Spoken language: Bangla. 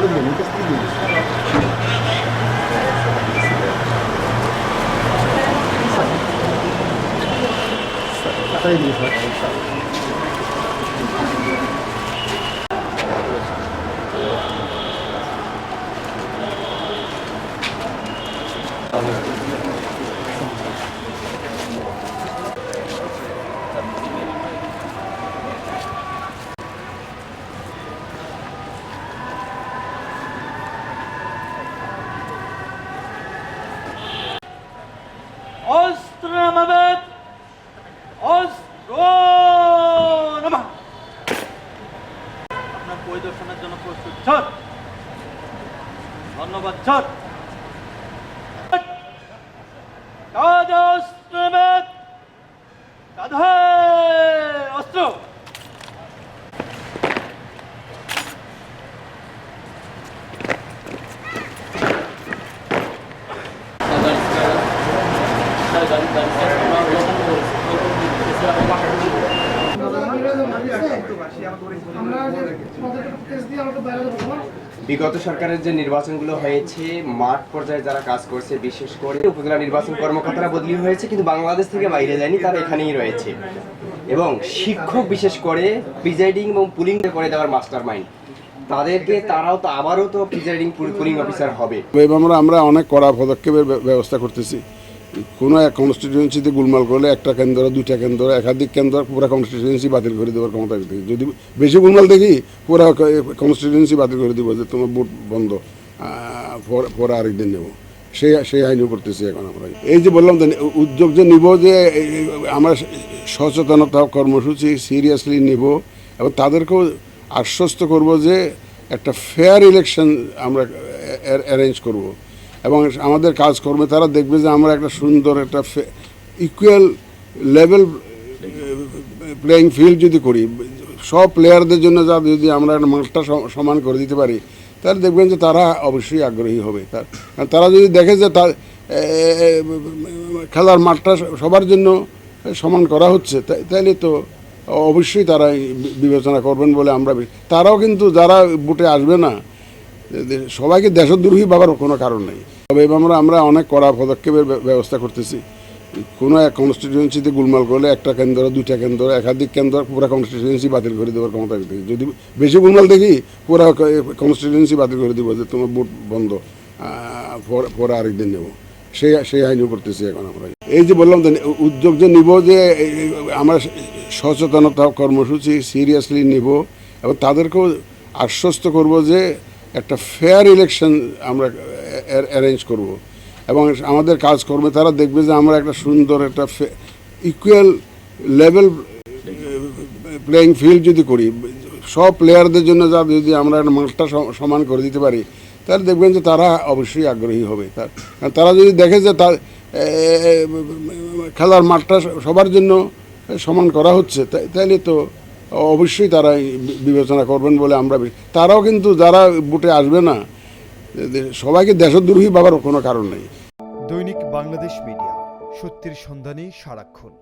de muitas tribos. Tá aí, né? Thank নামাবেদ অস্ত্র আপনার পরিদর্শনের জন্য প্রস্তুত। ছট। ধন্যবাদ ছট। কাঁধে অস্ত্র নামাবেদ কাঁধে অস্ত্র আমরা যে পদের কেস দিয়ে আমাকে বাইরে দেবো বিগত সরকারের যে নির্বাচনগুলো হয়েছে, মাঠ পর্যায়ে যারা কাজ করছে, বিশেষ করে উপজেলা নির্বাচন কর্মকর্তারা বদলি হয়েছে, কিন্তু বাংলাদেশ থেকে বাইরে যায়নি, তারা এখানেই রয়েছে। এবং শিক্ষক, বিশেষ করে প্রিজাইডিং এবং পুলিং করে দেওয়ার মাস্টার মাইন্ড তাদেরকে তারাও তো আবারও তো প্রিজাইডিং পুলিং অফিসার হবে। এবং আমরা আমরা অনেক কড়া পদক্ষেপের ব্যবস্থা করতেছি। কোনো এক কনস্টিটিউয়েন্সিতে গুলমাল করলে একটা কেন্দ্র, দুইটা কেন্দ্র, একাধিক কেন্দ্র পুরো কনস্টিটিউয়েন্সি বাতিল করে দেওয়ার ক্ষমতা দেখি যদি বেশি গুলমাল দেখি, পুরো কনস্টিটিউয়েন্সি বাতিল করে দিব যে তোমার ভোট বন্ধ পর- আরেকদিন নেব। সেই সেই আইনও করতেছি এখন আমরা। এই যে বললাম উদ্যোগ যে নিব যে, আমরা সচেতনতা কর্মসূচি সিরিয়াসলি নিব এবং তাদেরকেও আশ্বস্ত করব যে একটা ফেয়ার ইলেকশন আমরা অ্যারেঞ্জ করব। এবং আমাদের কাজকর্মে তারা দেখবে যে আমরা একটা সুন্দর একটা ইকুয়াল লেভেল প্লেয়িং ফিল্ড যদি করি, সব প্লেয়ারদের জন্য যা যদি আমরা একটা মাঠটা সমান করে দিতে পারি, তাহলে দেখবেন যে তারা অবশ্যই আগ্রহী হবে। তার তারা যদি দেখে যে তার খেলার মাঠটা সবার জন্য সমান করা হচ্ছে তাই- তাইলে তো অবশ্যই তারা বিবেচনা করবেন বলে আমরা তারাও কিন্তু যারা বুটে আসবে না সবাইকে দেশদ্রোহী ভাবার কোনো কারণ নেই। তবে আমরা আমরা অনেক কড়া পদক্ষেপের ব্যবস্থা করতেছি। কোনো এক কনস্টিটিউয়েন্সিতে গুলমাল করলে একটা কেন্দ্র দুইটা কেন্দ্র একাধিক কেন্দ্র পুরো কনস্টিটিউয়েন্সি বাতিল করে দেওয়ার ক্ষমতা দেখি যদি বেশি গুলমাল দেখি পুরো কনস্টিটিউয়েন্সি বাতিল করে দিব যে তোমার ভোট বন্ধ পরে- আরেকদিন নেব। সেই সেই আইনও করতেছি এখন আমরা। এই যে বললাম তো, উদ্যোগ যে নিব যে আমরা সচেতনতা কর্মসূচি সিরিয়াসলি নিব এবং তাদেরকেও আশ্বস্ত করব যে একটা ফেয়ার ইলেকশন আমরা অ্যারেঞ্জ করব। এবং আমাদের কাজকর্মে তারা দেখবে যে আমরা একটা সুন্দর একটা ইকুয়াল লেভেল প্লেয়িং ফিল্ড যদি করি, সব প্লেয়ারদের জন্য যা যদি আমরা একটা মাঠটা সমান করে দিতে পারি, তাহলে দেখবেন যে তারা অবশ্যই আগ্রহী হবে। তার তারা যদি দেখে যে তার খেলার মাঠটা সবার জন্য সমান করা হচ্ছে তাই- তাইলে তো অবশ্যই তারা বিবেচনা করবেন বলে আমরা তারাও কিন্তু যারা বুটে আসবে না সবাইকে দেশদ্রোহী বাবার কোনো কারণ নেই। দৈনিক বাংলাদেশ মিডিয়া, সত্যির সন্ধানে সারাক্ষণ।